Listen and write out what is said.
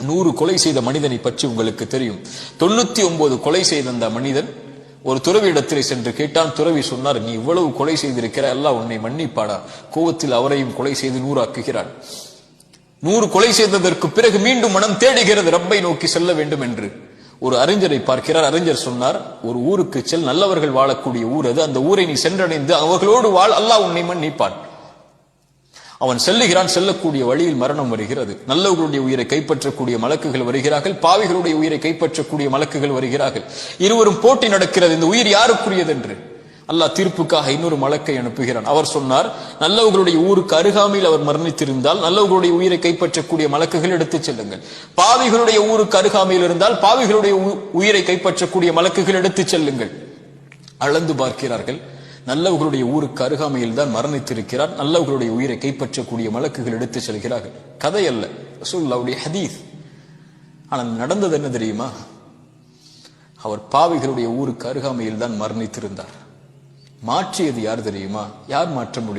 நூறு கொலை செய்த மனிதனை பற்றி உங்களுக்கு தெரியும். தொண்ணூத்தி ஒன்பது கொலை செய்த அந்த மனிதன் ஒரு துறவி இடத்திலே சென்று கேட்டான் துறவி சொன்னார் நீ இவ்வளவு கொலை செய்திருக்கிற எல்லாம் உன்னை மன்னிப்பாடா கோவத்தில் அவரையும் கொலை செய்து நூறாக்குகிறான். நூறு கொலை செய்ததற்கு பிறகு மீண்டும் மனம் தேடுகிறது ரப்பை நோக்கி செல்ல வேண்டும் என்று. ஒரு அறிஞரை பார்க்கிறார் அறிஞர் சொன்னார் ஒரு ஊருக்கு செல் நல்லவர்கள் வாழக்கூடிய ஊர் அது அந்த ஊரை நீ சென்றடைந்து அவர்களோடு வாழ் அல்லாஹ் உன்னை மன்னிப்பான். அவன் செல்லுகிறான் செல்லக்கூடிய வழியில் மரணம் வருகிறது. நல்லவர்களுடைய உயிரை கைப்பற்றக்கூடிய மலக்குகள் வருகிறார்கள். பாவிகளுடைய உயிரை கைப்பற்றக்கூடிய மலக்குகள் வருகிறார்கள். இருவரும் போட்டி நடக்கிறது. இந்த உயிர் யாருக்குரியது என்று அல்லாஹ் தீர்ப்புக்காக இன்னொரு மலக்கை அனுப்புகிறான். அவர் சொன்னார் நல்லவர்களுடைய ஊருக்கு அருகாமையில் அவர் மரணித்திருந்தால் நல்லவர்களுடைய உயிரை கைப்பற்றக்கூடிய மலக்குகள் எடுத்துச் செல்லுங்கள். பாவிகளுடைய ஊருக்கு அருகாமையில் இருந்தால் பாவிகளுடைய உ- உயிரை கைப்பற்றக்கூடிய மலக்குகள் எடுத்துச் செல்லுங்கள். அளந்து பார்க்கிறார்கள். நல்லவர்களுடைய ஊருக்கு அருகாமையில் தான் மரணித்திருக்கிறார். நல்லவர்களுடைய உயிரை கைப்பற்றக்கூடிய மலக்குகள் எடுத்து செல்கிறார்கள். கதை அல்ல. ரசூல்லாவுடைய ஹதீஸ். ஆனால் நடந்தது என்ன தெரியுமா? அவர் பாவிகளுடைய ஊருக்கு அருகாமையில் தான் மரணித்திருந்தார். மாற்றியது யார் தெரியுமா? யார் மாற்ற முடியும்?